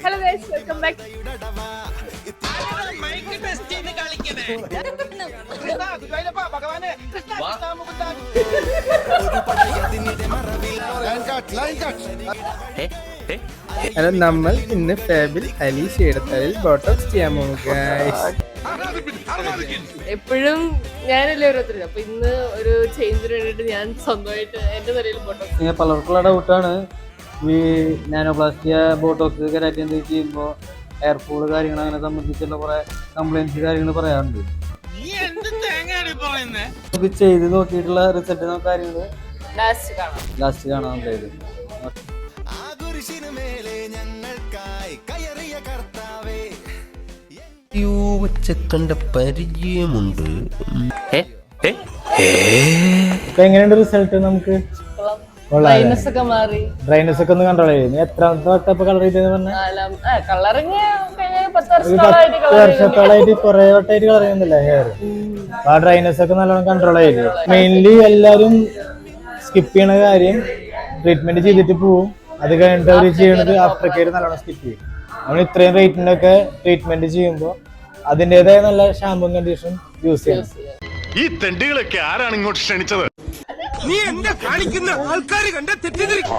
Hello guys welcome back hello നമ്മൾ ഇന്ന് ഫാബിൽ Ali ഷേടത്തലിൽ Botox ചെയ്യാൻ പോകും guys. എപ്പോഴും ഞാനല്ലേ ഓരോരുത്തരും. അപ്പൊ ഇന്ന് ഒരു ചേഞ്ചിന് വേണ്ടിട്ട് ഞാൻ സ്വന്തമായിട്ട് എന്റെ തലയിൽ ബോട്ടോക്സ് പലർക്കുള്ള ഡൗട്ടാണ് ഈ നാനോപ്ലാസ്റ്റിയ ബോട്ടോക്സ് കരാറ്റി ചെയ്യുമ്പോൾ എയർഫോൾ കാര്യങ്ങൾ അങ്ങനെ സംബന്ധിച്ചുള്ള കുറെ കംപ്ലൈൻസ് കാര്യങ്ങൾ പറയാറുണ്ട്. നമുക്ക് ചെയ്ത് നോക്കിയിട്ടുള്ള റിസൾട്ട് കാര്യങ്ങൾ ലാസ്റ്റ് കാണാം. പരിചയമുണ്ട്. എങ്ങനെയുണ്ട് റിസൾട്ട് നമുക്ക്? മൈനസ് ഒക്കെ മാറി. ഡ്രൈനസ് ഒക്കെ ഒന്ന് കൺട്രോൾ ചെയ്യും. നീ എത്രാമത്തെ വട്ടം ഇപ്പൊ കളർ ചെയ്തെന്ന് പറഞ്ഞ? കളറിങ് പത്ത് വർഷത്തോളായിട്ട് കുറെ വട്ടമായിട്ട് കളർ ചെയ്യുന്നില്ല? ഹെയർ ആ ഡ്രൈനസ് ഒക്കെ നല്ലോണം കൺട്രോൾ ആയില്ലേ മെയിൻലി എല്ലാരും സ്കിപ്പ് ചെയ്യണ കാര്യം ട്രീറ്റ്മെന്റ് ചെയ്തിട്ട് പോവും. അത് കഴിഞ്ഞിട്ട് അവർ ചെയ്യണത് ആഫ്റ്റർ കെയർ നല്ലോണം സ്കിപ്പ് ചെയ്യും. നമ്മൾ ഇത്രയും റേറ്റിനൊക്കെ ഒക്കെ ട്രീറ്റ്മെന്റ് ചെയ്യുമ്പോൾ അതിന്റെതായ നല്ല ഷാമ്പും കണ്ടീഷൻ യൂസ് ചെയ്യണം. ഈ തെണ്ടികളൊക്കെ ആരാണ് ഇങ്ങോട്ട് ക്ഷണിച്ചത്? നീ എന്നെ കാണിക്കുന്ന ആൾക്കാർ കണ്ട തെറ്റിദ്ധരിക്കും.